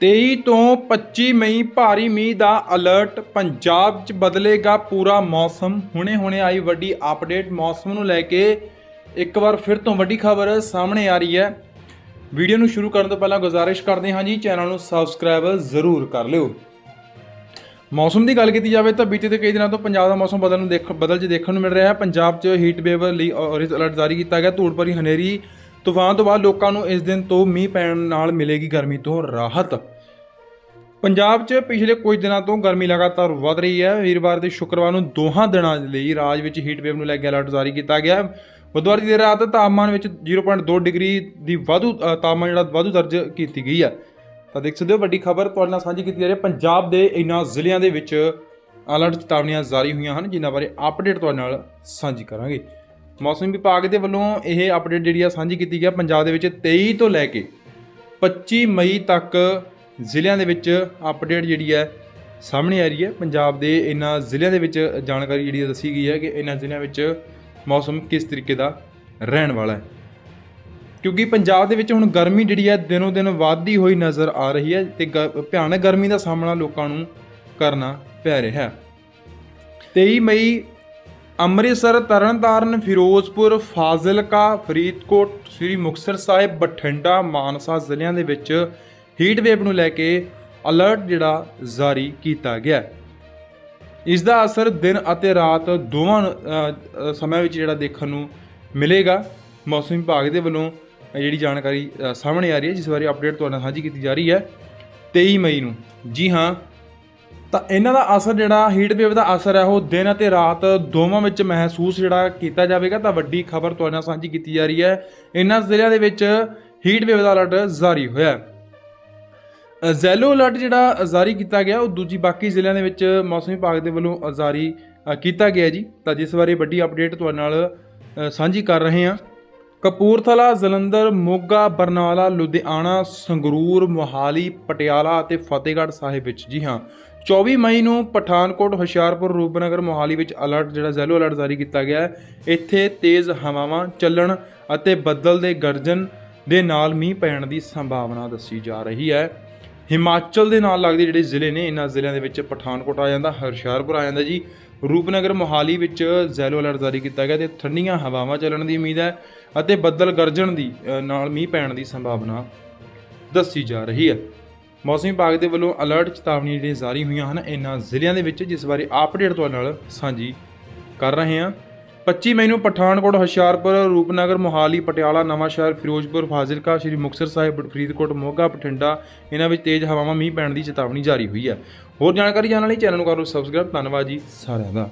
23 ਤੋਂ 25 ਮਈ ਭਾਰੀ ਮੀਂਹ ਦਾ ਅਲਰਟ ਪੰਜਾਬ 'ਚ ਬਦਲੇਗਾ ਪੂਰਾ ਮੌਸਮ। ਹੁਣੇ-ਹੁਣੇ ਆਈ ਵੱਡੀ ਅਪਡੇਟ ਮੌਸਮ ਨੂੰ ਲੈ ਕੇ ਇੱਕ ਵਾਰ ਫਿਰ ਤੋਂ ਵੱਡੀ ਖਬਰ ਸਾਹਮਣੇ ਆ ਰਹੀ ਹੈ। ਵੀਡੀਓ ਨੂੰ ਸ਼ੁਰੂ ਕਰਨ ਤੋਂ ਪਹਿਲਾਂ ਗੁਜ਼ਾਰਿਸ਼ ਕਰਦੇ ਹਾਂ ਜੀ, ਚੈਨਲ ਨੂੰ ਸਬਸਕ੍ਰਾਈਬ ਜ਼ਰੂਰ ਕਰ ਲਿਓ। ਮੌਸਮ ਦੀ ਗੱਲ ਕੀਤੀ ਜਾਵੇ ਤਾਂ ਬੀਤੇ ਦੇ ਕਈ ਦਿਨਾਂ ਤੋਂ ਪੰਜਾਬ ਦਾ ਮੌਸਮ ਬਦਲਣ ਨੂੰ ਦੇਖ ਬਦਲ ਚ ਦੇਖਣ ਨੂੰ ਮਿਲ ਰਿਹਾ ਹੈ। ਪੰਜਾਬ 'ਚ ਹੀਟ ਵੇਵ ਲਈ ਔਰੇਂਜ ਅਲਰਟ ਜਾਰੀ ਕੀਤਾ ਗਿਆ। ਧੂੜ ਭਰੀ ਹਨੇਰੀ ਤੂਫਾਨ ਤੋਂ ਬਾਅਦ ਲੋਕਾਂ ਨੂੰ ਇਸ ਦਿਨ ਤੋਂ ਮੀਂਹ ਪੈਣ ਨਾਲ ਮਿਲੇਗੀ ਗਰਮੀ ਤੋਂ ਰਾਹਤ। ਪੰਜਾਬ 'ਚ ਪਿਛਲੇ ਕੁਝ ਦਿਨਾਂ ਤੋਂ ਗਰਮੀ ਲਗਾਤਾਰ ਵਧ ਰਹੀ ਹੈ। ਵੀਰਵਾਰ ਤੇ ਸ਼ੁੱਕਰਵਾਰ ਨੂੰ ਦੋਹਾਂ ਦਿਨਾਂ ਲਈ ਰਾਜ ਵਿੱਚ ਹੀਟ ਵੇਵ ਨੂੰ ਲੈ ਕੇ ਅਲਰਟ ਜਾਰੀ ਕੀਤਾ ਗਿਆ। ਬੁੱਧਵਾਰ ਦੀ ਦੇਰ ਰਾਤ ਤਾਪਮਾਨ ਵਿੱਚ 0.2 ਡਿਗਰੀ ਦੀ ਵਾਧੂ ਤਾਪਮਾਨ ਜਿਹੜਾ ਵਾਧੂ ਦਰਜ ਕੀਤੀ ਗਈ ਹੈ। ਤਾਂ ਦੇਖ ਸਕਦੇ ਹੋ, ਵੱਡੀ ਖਬਰ ਤੁਹਾਡੇ ਨਾਲ ਸਾਂਝੀ ਕੀਤੀ ਜਾ ਰਹੀ ਹੈ। ਪੰਜਾਬ ਦੇ ਇਨ੍ਹਾਂ ਜ਼ਿਲ੍ਹਿਆਂ ਦੇ ਵਿੱਚ ਅਲਰਟ ਚੇਤਾਵਨੀਆਂ ਜਾਰੀ ਹੋਈਆਂ ਹਨ, ਜਿਨ੍ਹਾਂ ਬਾਰੇ ਅਪਡੇਟ ਤੁਹਾਡੇ ਨਾਲ ਸਾਂਝੀ ਕਰਾਂਗੇ। ਮੌਸਮ ਵਿਭਾਗ ਦੇ ਵੱਲੋਂ ਇਹ ਅਪਡੇਟ ਜਿਹੜੀ ਆ ਸਾਂਝੀ ਕੀਤੀ ਗਿਆ ਪੰਜਾਬ ਦੇ ਵਿੱਚ 23 ਤੋਂ ਲੈ ਕੇ 25 ਮਈ ਤੱਕ ਜ਼ਿਲ੍ਹਿਆਂ ਦੇ ਵਿੱਚ ਅਪਡੇਟ ਜਿਹੜੀ ਹੈ ਸਾਹਮਣੇ ਆ ਰਹੀ ਹੈ ਪੰਜਾਬ ਦੇ ਇਹਨਾਂ ਜ਼ਿਲ੍ਹਿਆਂ ਦੇ ਵਿੱਚ ਜਾਣਕਾਰੀ ਜਿਹੜੀ ਦੱਸੀ ਗਈ ਹੈ ਕਿ ਇਹਨਾਂ ਜ਼ਿਲ੍ਹਿਆਂ ਵਿੱਚ ਮੌਸਮ ਕਿਸ ਤਰੀਕੇ ਦਾ ਰਹਿਣ ਵਾਲਾ ਹੈ। ਕਿਉਂਕਿ ਪੰਜਾਬ ਦੇ ਵਿੱਚ ਹੁਣ ਗਰਮੀ ਜਿਹੜੀ ਹੈ ਦਿਨੋਂ ਦਿਨ ਵੱਧਦੀ ਹੋਈ ਨਜ਼ਰ ਆ ਰਹੀ ਹੈ ਤੇ ਗ- ਭਿਆਨਕ ਗਰਮੀ ਦਾ ਸਾਹਮਣਾ ਲੋਕਾਂ ਨੂੰ ਕਰਨਾ ਪੈ ਰਿਹਾ। ਹੈ 23 ਮਈ ਅੰਮ੍ਰਿਤਸਰ ਤਰਨਤਾਰਨ ਫਿਰੋਜ਼ਪੁਰ ਫਾਜ਼ਿਲਕਾ ਫਰੀਦਕੋਟ ਸ੍ਰੀ ਮੁਕਤਸਰ ਸਾਹਿਬ ਬਠਿੰਡਾ ਮਾਨਸਾ ਜ਼ਿਲ੍ਹਿਆਂ ਦੇ ਵਿੱਚ ਹੀਟ ਵੇਵ ਨੂੰ ਲੈ ਕੇ ਅਲਰਟ ਜਿਹੜਾ ਜਾਰੀ ਕੀਤਾ ਗਿਆ ਇਸ ਦਾ ਅਸਰ ਦਿਨ ਅਤੇ ਰਾਤ ਦੋਵਾਂ ਨੂੰ, ਸਮੇਂ ਵਿੱਚ ਜਿਹੜਾ ਦੇਖਣ ਨੂੰ ਮਿਲੇਗਾ। ਮੌਸਮ ਵਿਭਾਗ ਦੇ ਵੱਲੋਂ ਜਿਹੜੀ ਜਾਣਕਾਰੀ ਸਾਹਮਣੇ ਆ ਰਹੀ ਹੈ ਜਿਸ ਬਾਰੇ ਅਪਡੇਟ ਤੁਹਾਡੇ ਨਾਲ ਸਾਂਝੀ ਕੀਤੀ ਜਾ ਰਹੀ ਹੈ 23 ਮਈ ਨੂੰ। ਜੀ ਹਾਂ ਤਾਂ ਇਹਨਾਂ ਦਾ ਅਸਰ ਜਿਹੜਾ ਹੀਟ ਵੇਵ ਦਾ ਅਸਰ ਹੈ, ਉਹ ਦਿਨ ਅਤੇ ਰਾਤ ਦੋਵਾਂ ਵਿੱਚ ਮਹਿਸੂਸ ਜਿਹੜਾ ਕੀਤਾ ਜਾਵੇਗਾ, ਤਾਂ ਵੱਡੀ ਖਬਰ ਤੁਹਾਡੇ ਨਾਲ ਸਾਂਝੀ ਕੀਤੀ ਜਾ ਰਹੀ ਹੈ। ਇਹਨਾਂ ਜ਼ਿਲ੍ਹਿਆਂ ਦੇ ਵਿੱਚ ਹੀਟ ਵੇਵ ਦਾ ਅਲਰਟ ਜਾਰੀ ਹੋਇਆ ਹੈ। ਜ਼ੈਲੋ ਅਲਰਟ ਜਿਹੜਾ ਜਾਰੀ ਕੀਤਾ ਗਿਆ, ਉਹ ਦੂਜੀ ਬਾਕੀ ਜ਼ਿਲ੍ਹਿਆਂ ਦੇ ਵਿੱਚ ਮੌਸਮ ਵਿਭਾਗ ਦੇ ਵੱਲੋਂ ਜਾਰੀ ਕੀਤਾ ਗਿਆ ਜੀ। ਤਾਂ ਜਿਸ ਬਾਰੇ ਵੱਡੀ ਅਪਡੇਟ ਤੁਹਾਡੇ ਨਾਲ ਸਾਂਝੀ ਕਰ ਰਹੇ ਹਾਂ। ਕਪੂਰਥਲਾ, ਜਲੰਧਰ, ਮੋਗਾ, ਬਰਨਾਲਾ, ਲੁਧਿਆਣਾ, ਸੰਗਰੂਰ, ਮੋਹਾਲੀ, ਪਟਿਆਲਾ ਅਤੇ ਫਤਿਹਗੜ੍ਹ ਸਾਹਿਬ ਵਿੱਚ। ਜੀ ਹਾਂ 24 ਮਈ ਨੂੰ ਪਠਾਨਕੋਟ ਹੁਸ਼ਿਆਰਪੁਰ ਰੂਪਨਗਰ ਮੋਹਾਲੀ ਵਿੱਚ ਅਲਰਟ, ਜਿਹੜਾ ਜ਼ੈਲੋ ਅਲਰਟ ਜਾਰੀ ਕੀਤਾ ਗਿਆ ਹੈ, ਇੱਥੇ ਤੇਜ਼ ਹਵਾਵਾਂ ਚੱਲਣ ਅਤੇ ਬੱਦਲ ਦੇ ਗਰਜਨ ਦੇ ਨਾਲ ਮੀਂਹ ਪੈਣ ਦੀ ਸੰਭਾਵਨਾ ਦੱਸੀ ਜਾ ਰਹੀ ਹੈ। ਹਿਮਾਚਲ ਦੇ ਨਾਲ ਲੱਗਦੇ ਜਿਹੜੇ ਜ਼ਿਲ੍ਹੇ ਨੇ ਇਹਨਾਂ ਜ਼ਿਲ੍ਹਿਆਂ ਦੇ ਵਿੱਚ ਪਠਾਨਕੋਟ ਆ ਜਾਂਦਾ, ਹੁਸ਼ਿਆਰਪੁਰ ਆ ਜਾਂਦਾ ਜੀ। ਰੂਪਨਗਰ ਮੋਹਾਲੀ ਵਿੱਚ ਜ਼ੈਲੋ ਅਲਰਟ ਜਾਰੀ ਕੀਤਾ ਗਿਆ ਤੇ ਠੰਡੀਆਂ ਹਵਾਵਾਂ ਚੱਲਣ ਦੀ ਉਮੀਦ ਹੈ ਅਤੇ ਬੱਦਲ ਗਰਜਣ ਦੀ ਨਾਲ ਮੀਂਹ ਪੈਣ ਦੀ ਸੰਭਾਵਨਾ ਦੱਸੀ ਜਾ ਰਹੀ ਹੈ। ਮੌਸਮ ਵਿਭਾਗ ਦੇ ਵੱਲੋਂ ਅਲਰਟ ਚੇਤਾਵਨੀ ਜਿਹੜੇ ਜਾਰੀ ਹੋਈਆਂ ਹਨ ਇਹਨਾਂ ਜ਼ਿਲ੍ਹਿਆਂ ਦੇ ਵਿੱਚ, ਜਿਸ ਬਾਰੇ ਅਪਡੇਟ ਤੁਹਾਡੇ ਨਾਲ ਸਾਂਝੀ ਕਰ ਰਹੇ ਹਾਂ। 25 ਮਈ ਨੂੰ ਪਠਾਨਕੋਟ, ਹੁਸ਼ਿਆਰਪੁਰ, ਰੂਪਨਗਰ, ਮੋਹਾਲੀ, ਪਟਿਆਲਾ ਨਵਾਂਸ਼ਹਿਰ ਫਿਰੋਜ਼ਪੁਰ, ਫਾਜ਼ਿਲਕਾ, ਸ਼੍ਰੀ ਮੁਕਤਸਰ ਸਾਹਿਬ, ਫਰੀਦਕੋਟ, ਮੋਗਾ, ਬਠਿੰਡਾ, ਇਹਨਾਂ ਵਿੱਚ ਤੇਜ਼ ਹਵਾਵਾਂ, ਮੀਂਹ ਪੈਣ ਦੀ ਚੇਤਾਵਨੀ ਜਾਰੀ ਹੋਈ ਹੈ। ਹੋਰ ਜਾਣਕਾਰੀ ਜਾਣਨ ਲਈ ਚੈਨਲ ਨੂੰ ਕਰੋ ਸਬਸਕ੍ਰਾਈਬ ਧੰਨਵਾਦ ਜੀ ਸਾਰਿਆਂ ਦਾ।